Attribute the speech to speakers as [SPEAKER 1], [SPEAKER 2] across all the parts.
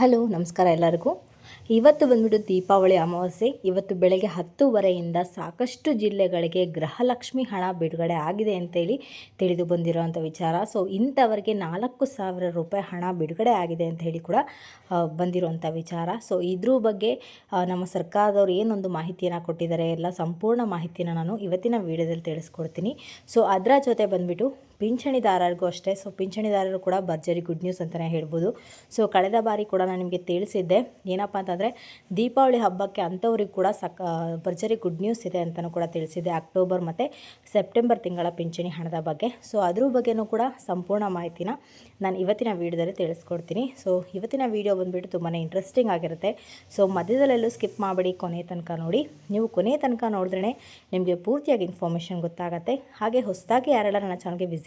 [SPEAKER 1] Hello, ನಮಸ್ಕಾರ ಎಲ್ಲರಿಗೂ. ಇವತ್ತು ಬಂದ್ಬಿಟ್ಟು ದೀಪಾವಳಿ ಅಮಾವಾಸ್ಯೆ. ಇವತ್ತು ಬೆಳಗ್ಗೆ ಹತ್ತುವರೆಯಿಂದ ಸಾಕಷ್ಟು ಜಿಲ್ಲೆಗಳಿಗೆ ಗೃಹಲಕ್ಷ್ಮಿ ಹಣ ಬಿಡುಗಡೆ ಆಗಿದೆ ಅಂತೇಳಿ ತಿಳಿದು ಬಂದಿರೋವಂಥ ವಿಚಾರ. ಸೊ ಇಂಥವರಿಗೆ ನಾಲ್ಕು ಸಾವಿರ ರೂಪಾಯಿ ಹಣ ಬಿಡುಗಡೆ ಆಗಿದೆ ಅಂತ ಹೇಳಿ ಕೂಡ ಬಂದಿರುವಂಥ ವಿಚಾರ. ಸೊ ಇದ್ರ ಬಗ್ಗೆ ನಮ್ಮ ಸರ್ಕಾರದವ್ರು ಏನೊಂದು ಮಾಹಿತಿಯನ್ನು ಕೊಟ್ಟಿದ್ದಾರೆ, ಎಲ್ಲ ಸಂಪೂರ್ಣ ಮಾಹಿತಿನ ನಾನು ಇವತ್ತಿನ ವಿಡಿಯೋದಲ್ಲಿ ತಿಳಿಸ್ಕೊಡ್ತೀನಿ. ಸೊ ಅದರ ಜೊತೆ ಬಂದ್ಬಿಟ್ಟು ಪಿಂಚಣಿದಾರರಿಗೂ ಅಷ್ಟೇ. ಸೊ ಪಿಂಚಣಿದಾರರು ಕೂಡ ಭರ್ಜರಿ ಗುಡ್ ನ್ಯೂಸ್ ಅಂತಲೇ ಹೇಳ್ಬೋದು. ಸೊ ಕಳೆದ ಬಾರಿ ಕೂಡ ನಾನು ನಿಮಗೆ ತಿಳಿಸಿದ್ದೆ. ಏನಪ್ಪ ಅಂತಂದರೆ, ದೀಪಾವಳಿ ಹಬ್ಬಕ್ಕೆ ಅಂಥವ್ರಿಗೆ ಕೂಡ ಸಕ ಭರ್ಜರಿ ಗುಡ್ ನ್ಯೂಸ್ ಇದೆ ಅಂತಲೂ ಕೂಡ ತಿಳಿಸಿದ್ದೆ. ಅಕ್ಟೋಬರ್ ಮತ್ತು ಸೆಪ್ಟೆಂಬರ್ ತಿಂಗಳ ಪಿಂಚಣಿ ಹಣದ ಬಗ್ಗೆ. ಸೊ ಅದ್ರ ಬಗ್ಗೆನೂ ಕೂಡ ಸಂಪೂರ್ಣ ಮಾಹಿತಿನ ನಾನು ಇವತ್ತಿನ ವೀಡಿಯೋದಲ್ಲಿ ತಿಳಿಸ್ಕೊಡ್ತೀನಿ. ಸೊ ಇವತ್ತಿನ ವೀಡಿಯೋ ಬಂದುಬಿಟ್ಟು ತುಂಬಾ ಇಂಟ್ರೆಸ್ಟಿಂಗ್ ಆಗಿರುತ್ತೆ. ಸೊ ಮಧ್ಯದಲ್ಲೆಲ್ಲೂ ಸ್ಕಿಪ್ ಮಾಡಬೇಡಿ ಕೊನೆ ತನಕ ನೋಡಿ. ನೀವು ಕೊನೆ ತನಕ ನೋಡಿದ್ರೆ ನಿಮಗೆ ಪೂರ್ತಿಯಾಗಿ ಇನ್ಫಾರ್ಮೇಷನ್ ಗೊತ್ತಾಗುತ್ತೆ. ಹಾಗೆ ಹೊಸದಾಗಿ ಯಾರೆಲ್ಲ ನನ್ನ ಚಾನಲ್ಗೆ ವಿಸಿಟ್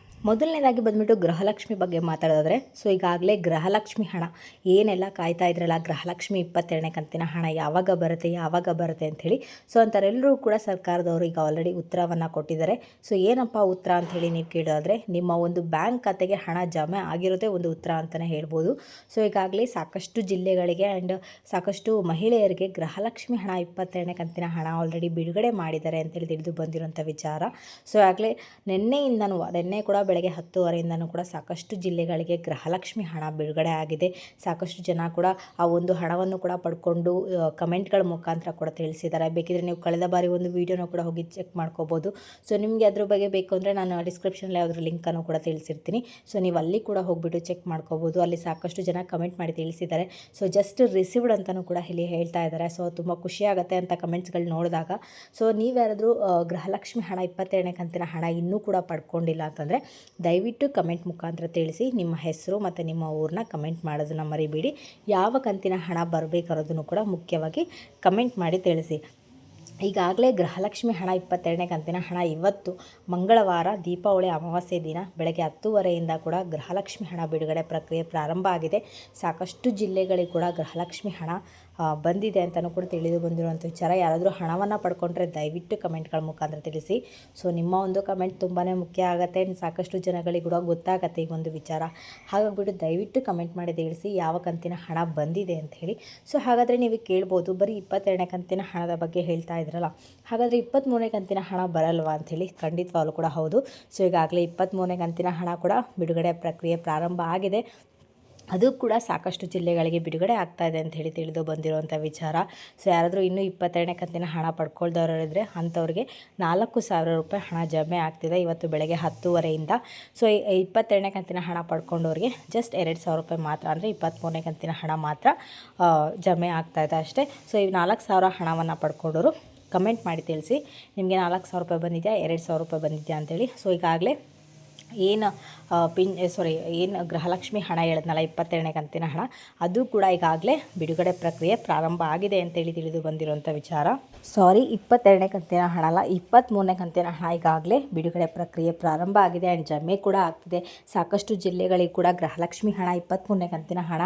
[SPEAKER 1] ಮೊದಲನೇದಾಗಿ ಬಂದ್ಬಿಟ್ಟು ಗೃಹಲಕ್ಷ್ಮಿ ಬಗ್ಗೆ ಮಾತಾಡೋದಾದ್ರೆ, ಸೊ ಈಗಾಗಲೇ ಗೃಹಲಕ್ಷ್ಮಿ ಹಣ, ಏನೆಲ್ಲ ಕಾಯ್ತಾ ಇದ್ರಲ್ಲ, ಗೃಹಲಕ್ಷ್ಮಿ ಇಪ್ಪತ್ತೆರಡನೇ ಕಂತಿನ ಹಣ ಯಾವಾಗ ಬರುತ್ತೆ ಯಾವಾಗ ಬರುತ್ತೆ ಅಂಥೇಳಿ, ಸೊ ಅಂಥವರೆಲ್ಲರೂ ಕೂಡ ಸರ್ಕಾರದವರು ಈಗ ಆಲ್ರೆಡಿ ಉತ್ತರವನ್ನು ಕೊಟ್ಟಿದ್ದಾರೆ. ಸೊ ಏನಪ್ಪ ಉತ್ತರ ಅಂಥೇಳಿ ನೀವು ಕೇಳೋದಾದರೆ ನಿಮ್ಮ ಒಂದು ಬ್ಯಾಂಕ್ ಖಾತೆಗೆ ಹಣ ಜಮೆ ಆಗಿರೋದೇ ಒಂದು ಉತ್ತರ ಅಂತಲೇ ಹೇಳ್ಬೋದು. ಸೊ ಈಗಾಗಲೇ ಸಾಕಷ್ಟು ಜಿಲ್ಲೆಗಳಿಗೆ ಆ್ಯಂಡ್ ಸಾಕಷ್ಟು ಮಹಿಳೆಯರಿಗೆ ಗೃಹಲಕ್ಷ್ಮಿ ಹಣ ಇಪ್ಪತ್ತೆರಡನೇ ಕಂತಿನ ಹಣ ಆಲ್ರೆಡಿ ಬಿಡುಗಡೆ ಮಾಡಿದ್ದಾರೆ ಅಂತೇಳಿ ತಿಳಿದು ಬಂದಿರುವಂಥ ವಿಚಾರ. ಸೊ ಆಗಲೇ ನಿನ್ನೆಯಿಂದನೂ, ನಿನ್ನೆ ಕೂಡ ಬೆಳಗ್ಗೆ ಹತ್ತುವರೆಯಿಂದನೂ ಕೂಡ ಸಾಕಷ್ಟು ಜಿಲ್ಲೆಗಳಿಗೆ ಗೃಹಲಕ್ಷ್ಮಿ ಹಣ ಬಿಡುಗಡೆ ಆಗಿದೆ. ಸಾಕಷ್ಟು ಜನ ಕೂಡ ಆ ಒಂದು ಹಣವನ್ನು ಕೂಡ ಪಡ್ಕೊಂಡು ಕಮೆಂಟ್ಗಳ ಮುಖಾಂತರ ಕೂಡ ತಿಳಿಸಿದ್ದಾರೆ. ಬೇಕಿದ್ರೆ ನೀವು ಕಳೆದ ಬಾರಿ ಒಂದು ವೀಡಿಯೋನ ಕೂಡ ಹೋಗಿ ಚೆಕ್ ಮಾಡ್ಕೋಬೋದು. ಸೊ, ನಿಮಗೆ ಅದ್ರ ಬಗ್ಗೆ ಬೇಕು ಅಂದರೆ ನಾನು ಡಿಸ್ಕ್ರಿಪ್ಷನಲ್ಲಿ ಯಾವುದ್ರ ಲಿಂಕನ್ನು ಕೂಡ ತಿಳಿಸಿರ್ತೀನಿ. ಸೊ, ನೀವು ಅಲ್ಲಿ ಕೂಡ ಹೋಗಿಬಿಟ್ಟು ಚೆಕ್ ಮಾಡ್ಕೋಬೋದು. ಅಲ್ಲಿ ಸಾಕಷ್ಟು ಜನ ಕಮೆಂಟ್ ಮಾಡಿ ತಿಳಿಸಿದ್ದಾರೆ. ಸೊ, ಜಸ್ಟ್ ರಿಸೀವ್ಡ್ ಅಂತಲೂ ಕೂಡ ಇಲ್ಲಿ ಹೇಳ್ತಾ ಇದ್ದಾರೆ. ಸೊ, ತುಂಬ ಖುಷಿಯಾಗುತ್ತೆ ಅಂತ ಕಮೆಂಟ್ಸ್ಗಳು ನೋಡಿದಾಗ. ಸೊ, ನೀವ್ಯಾರಾದರೂ ಯಾರಾದರೂ ಗೃಹಲಕ್ಷ್ಮಿ ಹಣ ಇಪ್ಪತ್ತೆರಡನೇ ಕಂತಿನ ಹಣ ಇನ್ನೂ ಕೂಡ ಪಡ್ಕೊಂಡಿಲ್ಲ ಅಂತಂದರೆ ದಯವಿಟ್ಟು ಕಮೆಂಟ್ ಮುಖಾಂತರ ತಿಳಿಸಿ. ನಿಮ್ಮ ಹೆಸರು ಮತ್ತು ನಿಮ್ಮ ಊರನ್ನ ಕಮೆಂಟ್ ಮಾಡೋದನ್ನು ಮರಿಬೇಡಿ. ಯಾವ ಕಂತಿನ ಹಣ ಬರಬೇಕಾರೋದನ್ನು ಕೂಡ ಮುಖ್ಯವಾಗಿ ಕಮೆಂಟ್ ಮಾಡಿ ತಿಳಿಸಿ. ಈಗಾಗಲೇ ಗೃಹಲಕ್ಷ್ಮಿ ಹಣ ಇಪ್ಪತ್ತೆರಡನೇ ಕಂತಿನ ಹಣ ಇವತ್ತು ಮಂಗಳವಾರ ದೀಪಾವಳಿ ಅಮಾವಾಸ್ಯೆ ದಿನ ಬೆಳಗ್ಗೆ ಹತ್ತುವರೆಯಿಂದ ಕೂಡ ಗೃಹಲಕ್ಷ್ಮಿ ಹಣ ಬಿಡುಗಡೆ ಪ್ರಕ್ರಿಯೆ ಪ್ರಾರಂಭ ಆಗಿದೆ. ಸಾಕಷ್ಟು ಜಿಲ್ಲೆಗಳಿಗೆ ಕೂಡ ಗೃಹಲಕ್ಷ್ಮಿ ಹಣ ಬಂದಿದೆ ಅಂತಲೂ ಕೂಡ ತಿಳಿದು ಬಂದಿರುವಂಥ ವಿಚಾರ. ಯಾರಾದರೂ ಹಣವನ್ನು ಪಡ್ಕೊಂಡ್ರೆ ದಯವಿಟ್ಟು ಕಮೆಂಟ್ಗಳ ಮುಖಾಂತರ ತಿಳಿಸಿ. ಸೊ, ನಿಮ್ಮ ಒಂದು ಕಮೆಂಟ್ ತುಂಬಾ ಮುಖ್ಯ ಆಗುತ್ತೆ. ಸಾಕಷ್ಟು ಜನಗಳಿಗೆ ಕೂಡ ಗೊತ್ತಾಗತ್ತೆ ಈ ಒಂದು ವಿಚಾರ. ಹಾಗಾಗ್ಬಿಟ್ಟು ದಯವಿಟ್ಟು ಕಮೆಂಟ್ ಮಾಡಿ ತಿಳಿಸಿ ಯಾವ ಕಂತಿನ ಹಣ ಬಂದಿದೆ ಅಂತ ಹೇಳಿ. ಸೊ, ಹಾಗಾದರೆ ನೀವು ಕೇಳ್ಬೋದು, ಬರೀ ಇಪ್ಪತ್ತೆರಡನೇ ಕಂತಿನ ಹಣದ ಬಗ್ಗೆ ಹೇಳ್ತಾ ಇದ್ರಲ್ಲ. ಹಾಗಾದರೆ ಇಪ್ಪತ್ತ್ಮೂರನೇ ಕಂತಿನ ಹಣ ಬರಲ್ವಾ ಅಂಥೇಳಿ ಖಂಡಿತವಾಗಲೂ ಕೂಡ ಹೌದು. ಸೊ, ಈಗಾಗಲೇ ಇಪ್ಪತ್ತ್ಮೂರನೇ ಕಂತಿನ ಹಣ ಕೂಡ ಬಿಡುಗಡೆ ಪ್ರಕ್ರಿಯೆ ಪ್ರಾರಂಭ ಆಗಿದೆ. ಅದು ಕೂಡ ಸಾಕಷ್ಟು ಜಿಲ್ಲೆಗಳಿಗೆ ಬಿಡುಗಡೆ ಆಗ್ತಾ ಇದೆ ಅಂತ ಹೇಳಿ ತಿಳಿದು ಬಂದಿರುವಂಥ ವಿಚಾರ. ಸೊ ಯಾರಾದರೂ ಇನ್ನೂ ಇಪ್ಪತ್ತೆರಡನೇ ಕಂತಿನ ಹಣ ಪಡ್ಕೊಳ್ದವ್ರಿದ್ರೆ ಅಂಥವ್ರಿಗೆ ನಾಲ್ಕು ಸಾವಿರ ರೂಪಾಯಿ ಹಣ ಜಮೆ ಆಗ್ತಿದೆ ಇವತ್ತು ಬೆಳಗ್ಗೆ ಹತ್ತುವರೆಯಿಂದ. ಸೊ ಇಪ್ಪತ್ತೆರಡನೇ ಕಂತಿನ ಹಣ ಪಡ್ಕೊಂಡವ್ರಿಗೆ ಜಸ್ಟ್ ಎರಡು ಸಾವಿರ ರೂಪಾಯಿ ಮಾತ್ರ, ಅಂದರೆ ಇಪ್ಪತ್ತ್ಮೂರನೇ ಕಂತಿನ ಹಣ ಮಾತ್ರ ಜಮೆ ಆಗ್ತಾ ಇದೆ ಅಷ್ಟೇ. ಸೊ ಈ ನಾಲ್ಕು ಸಾವಿರ ಹಣವನ್ನು ಪಡ್ಕೊಂಡವರು ಕಮೆಂಟ್ ಮಾಡಿ ತಿಳಿಸಿ, ನಿಮಗೆ ನಾಲ್ಕು ಸಾವಿರ ರೂಪಾಯಿ ಬಂದಿದೆಯಾ? ಎರಡು ಸಾವಿರ ರೂಪಾಯಿ ಬಂದಿದೆಯಾ? ಅಂತೇಳಿ ಸೊ ಈಗಾಗಲೇ ಏನು ಪಿನ್ ಸಾರಿ ಏನು ಗೃಹಲಕ್ಷ್ಮಿ ಹಣ ಹೇಳಿದ್ನಲ್ಲ ಇಪ್ಪತ್ತೆರಡನೇ ಕಂತಿನ ಹಣ, ಅದು ಕೂಡ ಈಗಾಗಲೇ ಬಿಡುಗಡೆ ಪ್ರಕ್ರಿಯೆ ಪ್ರಾರಂಭ ಆಗಿದೆ ಅಂತೇಳಿ ತಿಳಿದು ಬಂದಿರುವಂಥ ವಿಚಾರ. ಸಾರಿ ಇಪ್ಪತ್ತೆರಡನೇ ಕಂತಿನ ಹಣ ಅಲ್ಲ ಇಪ್ಪತ್ತ್ಮೂರನೇ ಕಂತಿನ ಹಣ ಈಗಾಗಲೇ ಬಿಡುಗಡೆ ಪ್ರಕ್ರಿಯೆ ಪ್ರಾರಂಭ ಆಗಿದೆ ಆ್ಯಂಡ್ ಜಮೆ ಕೂಡ ಆಗ್ತಿದೆ. ಸಾಕಷ್ಟು ಜಿಲ್ಲೆಗಳಿಗೆ ಕೂಡ ಗೃಹಲಕ್ಷ್ಮಿ ಹಣ ಇಪ್ಪತ್ತ್ಮೂರನೇ ಕಂತಿನ ಹಣ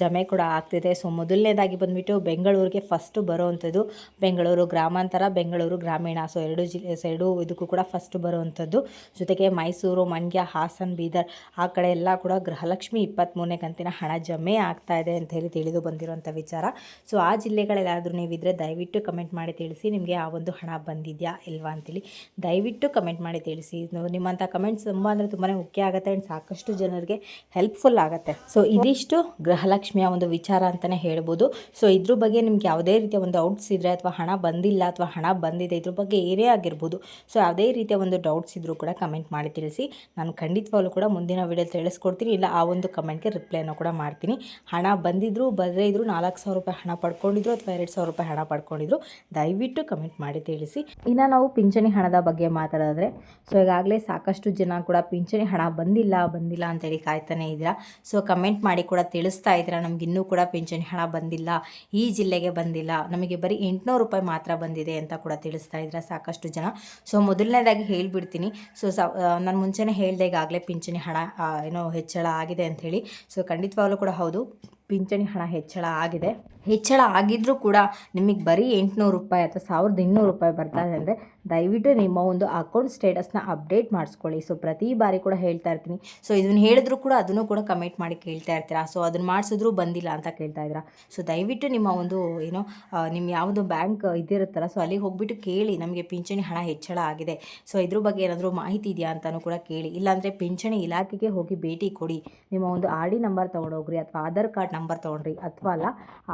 [SPEAKER 1] ಜಮೆ ಕೂಡ ಆಗ್ತಿದೆ. ಸೊ ಮೊದಲನೇದಾಗಿ ಬಂದುಬಿಟ್ಟು ಬೆಂಗಳೂರಿಗೆ ಫಸ್ಟು ಬರುವಂಥದ್ದು, ಬೆಂಗಳೂರು ಗ್ರಾಮಾಂತರ, ಬೆಂಗಳೂರು ಗ್ರಾಮೀಣ ಸೊ ಎರಡು ಜಿಲ್ಲೆ ಸೊ ಎರಡು ಇದಕ್ಕೂ ಕೂಡ ಫಸ್ಟ್ ಬರುವಂಥದ್ದು. ಜೊತೆಗೆ ಮೈಸೂರು ಮಂಡ್ಯ ಹಾಸನ್, ಬೀದರ್ ಆ ಕಡೆ ಎಲ್ಲ ಕೂಡ ಗೃಹಲಕ್ಷ್ಮಿ ಇಪ್ಪತ್ತ್ಮೂರನೇ ಕಂತಿನ ಹಣ ಜಮೆ ಆಗ್ತಾ ಇದೆ ಅಂತ ಹೇಳಿ ತಿಳಿದು ಬಂದಿರುವಂಥ ವಿಚಾರ. ಸೊ ಆ ಜಿಲ್ಲೆಗಳಲ್ಲಾದರೂ ನೀವಿದ್ರೆ ದಯವಿಟ್ಟು ಕಮೆಂಟ್ ಮಾಡಿ ತಿಳಿಸಿ ನಿಮಗೆ ಆ ಒಂದು ಹಣ ಬಂದಿದೆಯಾ ಇಲ್ವಾ ಅಂತೇಳಿ. ದಯವಿಟ್ಟು ಕಮೆಂಟ್ ಮಾಡಿ ತಿಳಿಸಿ. ನಿಮ್ಮಂಥ ಕಮೆಂಟ್ಸ್ ತುಂಬ ಅಂದರೆ ತುಂಬಾ ಮುಖ್ಯ ಆಗುತ್ತೆ ಆ್ಯಂಡ್ ಸಾಕಷ್ಟು ಜನರಿಗೆ ಹೆಲ್ಪ್ಫುಲ್ ಆಗುತ್ತೆ. ಸೊ ಇದಿಷ್ಟು ಗೃಹಲಕ್ಷ್ಮಿಯ ಒಂದು ವಿಚಾರ ಅಂತಲೇ ಹೇಳ್ಬೋದು. ಸೊ ಇದ್ರ ಬಗ್ಗೆ ನಿಮ್ಗೆ ಯಾವುದೇ ರೀತಿಯ ಒಂದು ಡೌಟ್ಸ್ ಇದ್ದರೆ ಅಥವಾ ಹಣ ಬಂದಿಲ್ಲ ಅಥವಾ ಹಣ ಬಂದಿದೆ ಇದ್ರ ಬಗ್ಗೆ ಏನೇ ಆಗಿರ್ಬೋದು. ಸೊ ಯಾವುದೇ ರೀತಿಯ ಒಂದು ಡೌಟ್ಸ್ ಇದ್ದರೂ ಕೂಡ ಕಮೆಂಟ್ ಮಾಡಿ ತಿಳಿಸಿ. ನಾನು ಖಂಡಿತವಾಗ್ಲೂ ಕೂಡ ಮುಂದಿನ ವೀಡಿಯೋ ತಿಳಿಸ್ಕೊಡ್ತೀನಿ. ಇಲ್ಲ, ಆ ಒಂದು ಕಮೆಂಟ್ಗೆ ರಿಪ್ಲೈನ ಕೂಡ ಮಾಡ್ತೀನಿ. ಹಣ ಬಂದಿದ್ರು, ಬರದೇ ಇದ್ರು, ನಾಲ್ಕು ಸಾವಿರ ರೂಪಾಯಿ ಹಣ ಪಡ್ಕೊಂಡಿದ್ರು ಅಥವಾ ಎರಡು ಸಾವಿರ ರೂಪಾಯಿ ಹಣ ಪಡ್ಕೊಂಡಿದ್ರು, ದಯವಿಟ್ಟು ಕಮೆಂಟ್ ಮಾಡಿ ತಿಳಿಸಿ. ಇನ್ನು ನಾವು ಪಿಂಚಣಿ ಹಣದ ಬಗ್ಗೆ ಮಾತಾಡಿದ್ರೆ ಸೊ ಈಗಾಗಲೇ ಸಾಕಷ್ಟು ಜನ ಕೂಡ ಪಿಂಚಣಿ ಹಣ ಬಂದಿಲ್ಲ ಬಂದಿಲ್ಲ ಅಂತೇಳಿ ಕಾಯ್ತಾನೆ ಇದ್ದೀರಾ. ಸೊ ಕಮೆಂಟ್ ಮಾಡಿ ಕೂಡ ತಿಳಿಸ್ತಾ ಇದ್ದೀರಾ. ನಮ್ಗೆ ಇನ್ನೂ ಕೂಡ ಪಿಂಚಣಿ ಹಣ ಬಂದಿಲ್ಲ, ಈ ಜಿಲ್ಲೆಗೆ ಬಂದಿಲ್ಲ, ನಮಗೆ ಬರೀ ಎಂಟುನೂರು ರೂಪಾಯಿ ಮಾತ್ರ ಬಂದಿದೆ ಅಂತ ಕೂಡ ತಿಳಿಸ್ತಾ ಇದ್ದೀರಾ ಸಾಕಷ್ಟು ಜನ. ಸೊ ಮೊದಲನೇದಾಗಿ ಹೇಳಿಬಿಡ್ತೀನಿ. ಸೊ ಸ ನಾನು ಮುಂಚೆನೇ ಹೇಳ್ದೆ ಈಗಾಗಲೇ ಪಿಂಚಣಿ ಹಣ ಏನೋ ಹೆಚ್ಚಳ ಆಗಿದೆ ಅಂಥೇಳಿ. ಸೊ ಖಂಡಿತವಾಗಲೂ ಕೂಡ ಹೌದು. ಪಿಂಚಣಿ ಹಣ ಹೆಚ್ಚಳ ಆಗಿದೆ. ಹೆಚ್ಚಳ ಆಗಿದ್ರೂ ಕೂಡ ನಿಮಗೆ ಬರೀ ಎಂಟುನೂರು ರೂಪಾಯಿ ಅಥವಾ ಸಾವಿರದ ಇನ್ನೂರು ರೂಪಾಯಿ ಬರ್ತಾ ಇದೆ ಅಂದರೆ ದಯವಿಟ್ಟು ನಿಮ್ಮ ಒಂದು ಅಕೌಂಟ್ ಸ್ಟೇಟಸ್ನ ಅಪ್ಡೇಟ್ ಮಾಡಿಸ್ಕೊಳ್ಳಿ. ಸೊ, ಪ್ರತಿ ಬಾರಿ ಕೂಡ ಹೇಳ್ತಾ ಇರ್ತೀನಿ. ಸೊ, ಇದನ್ನು ಹೇಳಿದ್ರು ಕೂಡ ಅದನ್ನು ಕೂಡ ಕಮೆಂಟ್ ಮಾಡಿ ಕೇಳ್ತಾ ಇರ್ತೀರಾ? ಸೊ, ಅದನ್ನು ಮಾಡಿಸಿದ್ರು ಬಂದಿಲ್ಲ ಅಂತ ಕೇಳ್ತಾ ಇದ್ದೀರಾ? ಸೊ, ದಯವಿಟ್ಟು ನಿಮ್ಮ ಒಂದು ಏನೋ ನಿಮ್ಮ ಯಾವುದು ಬ್ಯಾಂಕ್ ಇದಿರುತ್ತಲ್ಲ, ಸೊ, ಅಲ್ಲಿಗೆ ಹೋಗ್ಬಿಟ್ಟು ಕೇಳಿ. ನಮಗೆ ಪಿಂಚಣಿ ಹಣ ಹೆಚ್ಚಳ ಆಗಿದೆ. ಸೊ, ಇದ್ರ ಬಗ್ಗೆ ಏನಾದರೂ ಮಾಹಿತಿ ಇದೆಯಾ ಅಂತಲೂ ಕೂಡ ಕೇಳಿ. ಇಲ್ಲಾಂದರೆ ಪಿಂಚಣಿ ಇಲಾಖೆಗೆ ಹೋಗಿ ಭೇಟಿ ಕೊಡಿ. ನಿಮ್ಮ ಒಂದು ಆರ್ ಡಿ ನಂಬರ್ ತೊಗೊಂಡೋಗ್ರಿ ಅಥವಾ ಆಧಾರ್ ಕಾರ್ಡ್ ನಂಬರ್ ತೊಗೊಂಡ್ರಿ ಅಥವಾ ಅಲ್ಲ,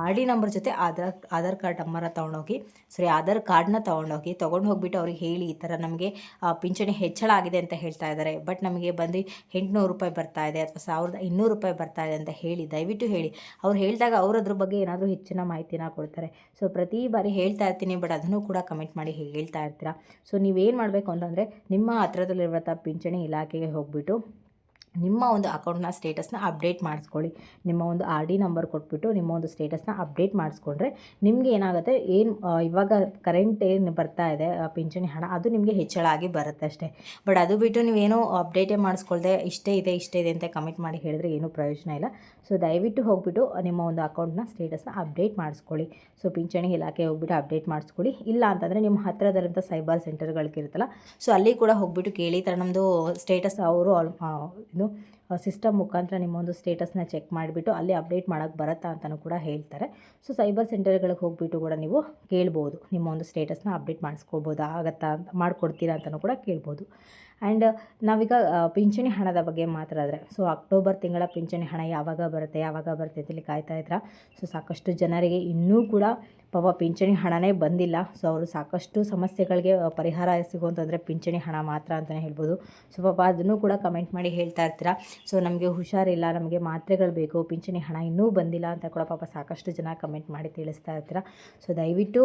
[SPEAKER 1] ಆರ್ ಡಿ ನಂಬರ್ ಜೊತೆ ಆಧಾರ್ ಆಧಾರ್ ಕಾರ್ಡ್ ನಂಬರ್ನ ತೊಗೊಂಡೋಗಿ ಸರಿ ಆಧಾರ್ ಕಾರ್ಡ್ನ ತೊಗೊಂಡೋಗಿ, ತೊಗೊಂಡು ಹೋಗ್ಬಿಟ್ಟು ಅವ್ರಿಗೆ ಹೇಳಿ, ಈ ಥರ ನಮಗೆ ಪಿಂಚಣಿ ಹೆಚ್ಚಳ ಆಗಿದೆ ಅಂತ ಹೇಳ್ತಾ ಇದ್ದಾರೆ. ಬಟ್ ನಮಗೆ ಬಂದು ಎಂಟುನೂರು ರೂಪಾಯಿ ಬರ್ತಾ ಇದೆ ಅಥವಾ ಸಾವಿರದ ಇನ್ನೂರು ರೂಪಾಯಿ ಬರ್ತಾ ಇದೆ ಅಂತ ಹೇಳಿ, ದಯವಿಟ್ಟು ಹೇಳಿ. ಅವ್ರು ಹೇಳಿದಾಗ ಅವ್ರು ಅದ್ರ ಬಗ್ಗೆ ಏನಾದರೂ ಹೆಚ್ಚಿನ ಮಾಹಿತಿನ ಕೊಡ್ತಾರೆ. ಸೊ ಪ್ರತಿ ಬಾರಿ ಹೇಳ್ತಾ ಇರ್ತೀನಿ ಬಟ್ ಅದನ್ನು ಕೂಡ ಕಮೆಂಟ್ ಮಾಡಿ ಹೇಳ್ತಾ ಇರ್ತೀರಾ? ಸೊ ನೀವೇನು ಮಾಡಬೇಕು ಅಂತಂದರೆ, ನಿಮ್ಮ ಹತ್ರದಲ್ಲಿರುವಂಥ ಪಿಂಚಣಿ ಇಲಾಖೆಗೆ ಹೋಗ್ಬಿಟ್ಟು ನಿಮ್ಮ ಒಂದು ಅಕೌಂಟ್ನ ಸ್ಟೇಟಸ್ನ ಅಪ್ಡೇಟ್ ಮಾಡಿಸ್ಕೊಳ್ಳಿ. ನಿಮ್ಮ ಒಂದು ಆರ್ ಡಿ ನಂಬರ್ ಕೊಟ್ಬಿಟ್ಟು ನಿಮ್ಮ ಒಂದು ಸ್ಟೇಟಸ್ನ ಅಪ್ಡೇಟ್ ಮಾಡಿಸ್ಕೊಂಡ್ರೆ ನಿಮಗೆ ಏನಾಗುತ್ತೆ? ಏನು ಇವಾಗ ಕರೆಂಟ್ ಏನು ಬರ್ತಾ ಇದೆ ಪಿಂಚಣಿ ಹಣ, ಅದು ನಿಮಗೆ ಹೆಚ್ಚಳ ಆಗಿ ಬರುತ್ತೆ ಅಷ್ಟೇ. ಬಟ್ ಅದು ಬಿಟ್ಟು ನೀವೇನೋ ಅಪ್ಡೇಟೇ ಮಾಡಿಸ್ಕೊಳ್ದೆ, ಇಷ್ಟೇ ಇದೆ ಇಷ್ಟೇ ಇದೆ ಅಂತ ಕಮೆಂಟ್ ಮಾಡಿ ಹೇಳಿದ್ರೆ ಏನೂ ಪ್ರಯೋಜನ ಇಲ್ಲ. ಸೊ ದಯವಿಟ್ಟು ಹೋಗ್ಬಿಟ್ಟು ನಿಮ್ಮ ಒಂದು ಅಕೌಂಟ್ನ ಸ್ಟೇಟಸ್ನ ಅಪ್ಡೇಟ್ ಮಾಡಿಸ್ಕೊಳ್ಳಿ. ಸೊ ಪಿಂಚಣಿ ಇಲಾಖೆ ಹೋಗ್ಬಿಟ್ಟು ಅಪ್ಡೇಟ್ ಮಾಡಿಸ್ಕೊಳ್ಳಿ. ಇಲ್ಲ ಅಂತಂದರೆ ನಿಮ್ಮ ಹತ್ತಿರದಲ್ಲಿರುವಂಥ ಸೈಬರ್ ಸೆಂಟರ್ಗಳಿಗಿರುತ್ತಲ್ಲ ಸೊ ಅಲ್ಲಿ ಕೂಡ ಹೋಗ್ಬಿಟ್ಟು ಕೇಳಿ ಥರ ನಮ್ಮದು ಸ್ಟೇಟಸ್ ಅವರು ಆಲ್ ಇದು ಸಿಸ್ಟಮ್ ಮುಖಾಂತರ ನಿಮ್ಮ ಒಂದು ಸ್ಟೇಟಸ್ನ ಚೆಕ್ ಮಾಡಿಬಿಟ್ಟು ಅಲ್ಲಿ ಅಪ್ಡೇಟ್ ಮಾಡೋಕ್ಕೆ ಬರುತ್ತಾ ಅಂತಲೂ ಕೂಡ ಹೇಳ್ತಾರೆ. ಸೊ ಸೈಬರ್ ಸೆಂಟರ್ಗಳಿಗೆ ಹೋಗ್ಬಿಟ್ಟು ಕೂಡ ನೀವು ಕೇಳ್ಬೋದು, ನಿಮ್ಮ ಒಂದು ಸ್ಟೇಟಸ್ನ ಅಪ್ಡೇಟ್ ಮಾಡಿಸ್ಕೋಬೋದು, ಆಗತ್ತಾ ಅಂತ, ಮಾಡಿಕೊಡ್ತೀರಾ ಅಂತಲೂ ಕೂಡ ಕೇಳ್ಬೋದು. ಆ್ಯಂಡ್ ನಾವೀಗ ಪಿಂಚಣಿ ಹಣದ ಬಗ್ಗೆ ಮಾತಾಡಿದ್ರೆ ಸೊ ಅಕ್ಟೋಬರ್ ತಿಂಗಳ ಪಿಂಚಣಿ ಹಣ ಯಾವಾಗ ಬರುತ್ತೆ ಯಾವಾಗ ಬರುತ್ತೆ ಅಂತೇಳಿ ಕಾಯ್ತಾ ಇದ್ರ. ಸೊ ಸಾಕಷ್ಟು ಜನರಿಗೆ ಇನ್ನೂ ಕೂಡ ಪಾಪ ಪಿಂಚಣಿ ಹಣನೇ ಬಂದಿಲ್ಲ. ಸೊ ಅವರು ಸಾಕಷ್ಟು ಸಮಸ್ಯೆಗಳಿಗೆ ಪರಿಹಾರ ಸಿಗುವಂತಂದರೆ ಪಿಂಚಣಿ ಹಣ ಮಾತ್ರ ಅಂತಲೇ ಹೇಳ್ಬೋದು. ಸೊ ಪಾಪ ಅದನ್ನು ಕೂಡ ಕಮೆಂಟ್ ಮಾಡಿ ಹೇಳ್ತಾ ಇರ್ತೀರಾ? ಸೊ ನಮಗೆ ಹುಷಾರಿಲ್ಲ, ನಮಗೆ ಮಾತ್ರೆಗಳು ಬೇಕು, ಪಿಂಚಣಿ ಹಣ ಇನ್ನೂ ಬಂದಿಲ್ಲ ಅಂತ ಕೂಡ ಪಾಪ ಸಾಕಷ್ಟು ಜನ ಕಮೆಂಟ್ ಮಾಡಿ ತಿಳಿಸ್ತಾ ಇರ್ತೀರಾ? ಸೊ ದಯವಿಟ್ಟು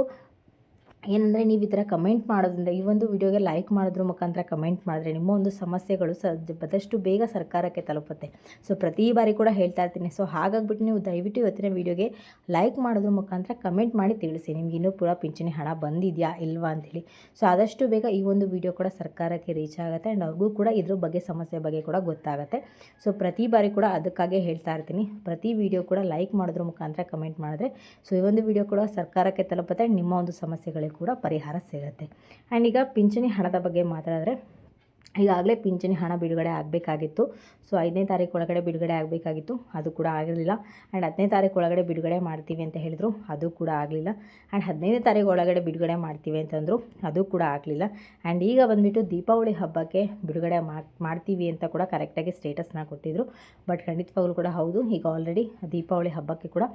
[SPEAKER 1] ಏನಂದರೆ ನೀವು ಈ ಥರ ಕಮೆಂಟ್ ಮಾಡೋದ್ರಿಂದ ಈ ಒಂದು ವಿಡಿಯೋಗೆ ಲೈಕ್ ಮಾಡೋದ್ರ ಮುಖಾಂತರ ಕಮೆಂಟ್ ಮಾಡಿದ್ರೆ ನಿಮ್ಮ ಒಂದು ಸಮಸ್ಯೆಗಳು ಸ ಆದಷ್ಟು ಬೇಗ ಸರ್ಕಾರಕ್ಕೆ ತಲುಪುತ್ತೆ. ಸೊ ಪ್ರತಿ ಬಾರಿ ಕೂಡ ಹೇಳ್ತಾ ಇರ್ತೀನಿ. ಸೊ ಹಾಗಾಗ್ಬಿಟ್ಟು ನೀವು ದಯವಿಟ್ಟು ಇವತ್ತಿನ ವಿಡಿಯೋಗೆ ಲೈಕ್ ಮಾಡೋದ್ರ ಮುಖಾಂತರ ಕಮೆಂಟ್ ಮಾಡಿ ತಿಳಿಸಿ. ನಿಮ್ಗೆ ಇನ್ನೂ ಕೂಡ ಪಿಂಚಣಿ ಹಣ ಬಂದಿದೆಯಾ ಇಲ್ವಾ ಅಂತೇಳಿ. ಸೊ ಆದಷ್ಟು ಬೇಗ ಈ ಒಂದು ವಿಡಿಯೋ ಕೂಡ ಸರ್ಕಾರಕ್ಕೆ ರೀಚ್ ಆಗುತ್ತೆ ಆ್ಯಂಡ್ ಅವ್ರಿಗೂ ಕೂಡ ಇದ್ರ ಬಗ್ಗೆ ಸಮಸ್ಯೆ ಬಗ್ಗೆ ಕೂಡ ಗೊತ್ತಾಗುತ್ತೆ. ಸೊ ಪ್ರತಿ ಬಾರಿ ಕೂಡ ಅದಕ್ಕಾಗೆ ಹೇಳ್ತಾ ಇರ್ತೀನಿ. ಪ್ರತಿ ವಿಡಿಯೋ ಕೂಡ ಲೈಕ್ ಮಾಡೋದ್ರ ಮುಖಾಂತರ ಕಮೆಂಟ್ ಮಾಡಿದ್ರೆ ಸೊ ಈ ಒಂದು ವಿಡಿಯೋ ಕೂಡ ಸರ್ಕಾರಕ್ಕೆ ತಲುಪುತ್ತೆ ನಿಮ್ಮ ಒಂದು ಸಮಸ್ಯೆಗಳಿಗೆ ಕೂಡ ಪರಿಹಾರ ಸಿಗುತ್ತೆ. ಆ್ಯಂಡ್ ಈಗ ಪಿಂಚಣಿ ಹಣದ ಬಗ್ಗೆ ಮಾತಾಡಿದ್ರೆ ಈಗಾಗಲೇ ಪಿಂಚಣಿ ಹಣ ಬಿಡುಗಡೆ ಆಗಬೇಕಾಗಿತ್ತು. ಸೊ, ಐದನೇ ತಾರೀಕು ಒಳಗಡೆ ಬಿಡುಗಡೆ ಆಗಬೇಕಾಗಿತ್ತು. ಅದು ಕೂಡ ಆಗಲಿಲ್ಲ. ಆ್ಯಂಡ್ ಹತ್ತನೇ ತಾರೀಕು ಒಳಗಡೆ ಬಿಡುಗಡೆ ಮಾಡ್ತೀವಿ ಅಂತ ಹೇಳಿದ್ರು. ಅದು ಕೂಡ ಆಗಲಿಲ್ಲ. ಆ್ಯಂಡ್ ಹದಿನೈದನೇ ತಾರೀಕು ಒಳಗಡೆ ಬಿಡುಗಡೆ ಮಾಡ್ತೀವಿ ಅಂತಂದರು, ಅದು ಕೂಡ ಆಗಲಿಲ್ಲ. ಆ್ಯಂಡ್ ಈಗ ಬಂದುಬಿಟ್ಟು ದೀಪಾವಳಿ ಹಬ್ಬಕ್ಕೆ ಬಿಡುಗಡೆ ಮಾಡ್, ಮಾಡ್ತೀವಿ ಅಂತ ಕೂಡ ಕರೆಕ್ಟಾಗಿ ಸ್ಟೇಟಸ್ನ ಕೊಟ್ಟಿದ್ದರು ಬಟ್ ಖಂಡಿತವಾಗ್ಲೂ ಕೂಡ ಹೌದು. ಈಗ ಆಲ್ರೆಡಿ ದೀಪಾವಳಿ ಹಬ್ಬಕ್ಕೆ ಕೂಡ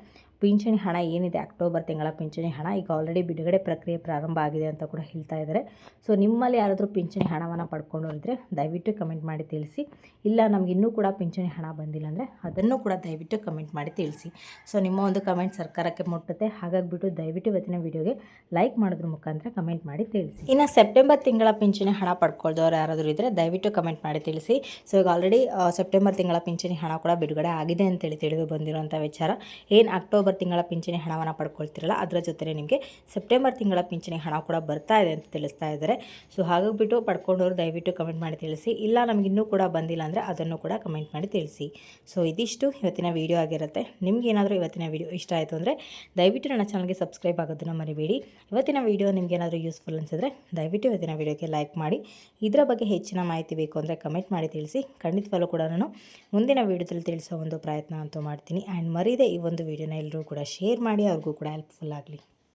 [SPEAKER 1] ಪಿಂಚಣಿ ಹಣ ಏನಿದೆ, ಅಕ್ಟೋಬರ್ ತಿಂಗಳ ಪಿಂಚಣಿ ಹಣ ಈಗ ಆಲ್ರೆಡಿ ಬಿಡುಗಡೆ ಪ್ರಕ್ರಿಯೆ ಪ್ರಾರಂಭ ಆಗಿದೆ ಅಂತ ಕೂಡ ಹೇಳ್ತಾ ಇದ್ದಾರೆ ಸೊ, ನಿಮ್ಮಲ್ಲಿ ಯಾರಾದರೂ ಪಿಂಚಣಿ ಹಣವನ್ನು ಪಡ್ಕೊಂಡೋರಿದ್ರೆ ದಯವಿಟ್ಟು ಕಮೆಂಟ್ ಮಾಡಿ ತಿಳಿಸಿ. ಇಲ್ಲ, ನಮ್ಗೆ ಇನ್ನೂ ಕೂಡ ಪಿಂಚಣಿ ಹಣ ಬಂದಿಲ್ಲ ಅಂದರೆ ಅದನ್ನು ಕೂಡ ದಯವಿಟ್ಟು ಕಮೆಂಟ್ ಮಾಡಿ ತಿಳಿಸಿ. ಸೊ ನಿಮ್ಮ ಒಂದು ಕಮೆಂಟ್ ಸರ್ಕಾರಕ್ಕೆ ಮುಟ್ಟುತ್ತೆ. ಹಾಗಾಗಿಬಿಟ್ಟು ದಯವಿಟ್ಟು ಇವತ್ತಿನ ವಿಡಿಯೋಗೆ ಲೈಕ್ ಮಾಡೋದ್ರ ಮುಖಾಂತರ ಕಮೆಂಟ್ ಮಾಡಿ ತಿಳಿಸಿ. ಇನ್ನು ಸೆಪ್ಟೆಂಬರ್ ತಿಂಗಳ ಪಿಂಚಣಿ ಹಣ ಪಡ್ಕೊಳ್ದವ್ರು ಯಾರಾದರೂ ಇದ್ದರೆ ದಯವಿಟ್ಟು ಕಮೆಂಟ್ ಮಾಡಿ ತಿಳಿಸಿ. ಸೊ ಈಗ ಆಲ್ರೆಡಿ ಸೆಪ್ಟೆಂಬರ್ ತಿಂಗಳ ಪಿಂಚಣಿ ಹಣ ಕೂಡ ಬಿಡುಗಡೆ ಆಗಿದೆ ಅಂತೇಳಿ ತಿಳಿದು ಬಂದಿರುವಂಥ ವಿಚಾರ. ಏನು ಅಕ್ಟೋಬರ್ ತಿಂಗಳ ಪಿಂಚಣಿ ಹಣವನ್ನು ಪಡ್ಕೊಳ್ತಿರಲ್ಲ, ಅದರ ಜೊತೆ ನಿಮಗೆ ಸೆಪ್ಟೆಂಬರ್ ತಿಂಗಳ ಪಿಂಚಣಿ ಹಣ ಕೂಡ ಬರ್ತಾ ಇದೆ ಅಂತ ತಿಳಿಸ್ತಾ ಇದ್ದಾರೆ. ಸೊ ಹಾಗಾಗಿಬಿಟ್ಟು ಪಡ್ಕೊಂಡವರು ದಯವಿಟ್ಟು ಕಮೆಂಟ್ ಮಾಡಿ ತಿಳಿಸಿ, ಇಲ್ಲ ನಮಗೆ ಇನ್ನೂ ಕೂಡ ಬಂದಿಲ್ಲ ಅಂದರೆ ಅದನ್ನು ಕೂಡ ಕಮೆಂಟ್ ಮಾಡಿ ತಿಳಿಸಿ. ಸೊ ಇದಿಷ್ಟು. ಇವತ್ತಿನ ವಿಡಿಯೋ ಆಗಿರುತ್ತೆ. ನಿಮ್ಗೆ ಏನಾದರೂ ಇವತ್ತಿನ ವೀಡಿಯೋ ಇಷ್ಟ ಆಯಿತು ಅಂದರೆ ದಯವಿಟ್ಟು ನನ್ನ ಚಾನಲ್ಗೆ ಸಬ್ಸ್ಕ್ರೈಬ್ ಆಗೋದನ್ನು ಮರಿಬೇಡಿ. ಇವತ್ತಿನ ವೀಡಿಯೋ ನಿಮ್ಗೆ ಏನಾದರೂ ಯೂಸ್ಫುಲ್ ಅನಿಸಿದ್ರೆ ದಯವಿಟ್ಟು ಇವತ್ತಿನ ವಿಡಿಯೋಗೆ ಲೈಕ್ ಮಾಡಿ. ಇದರ ಬಗ್ಗೆ ಹೆಚ್ಚಿನ ಮಾಹಿತಿ ಬೇಕು ಅಂದರೆ ಕಮೆಂಟ್ ಮಾಡಿ ತಿಳಿಸಿ. ಖಂಡಿತವಾಗಲೂ ಕೂಡ ನಾನು ಮುಂದಿನ ವೀಡಿಯೋದಲ್ಲಿ ತಿಳಿಸೋ ಒಂದು ಪ್ರಯತ್ನ ಅಂತೂ ಮಾಡ್ತೀನಿ. ಆ್ಯಂಡ್ ಮರೀದೆ ಈ ಒಂದು ವೀಡಿಯೋನ ಎಲ್ಲರೂ ಕೂಡ ಶೇರ್ ಮಾಡಿ. ಅವ್ರಿಗೂ ಕೂಡ ಹೆಲ್ಪ್ಫುಲ್ ಆಗಲಿ.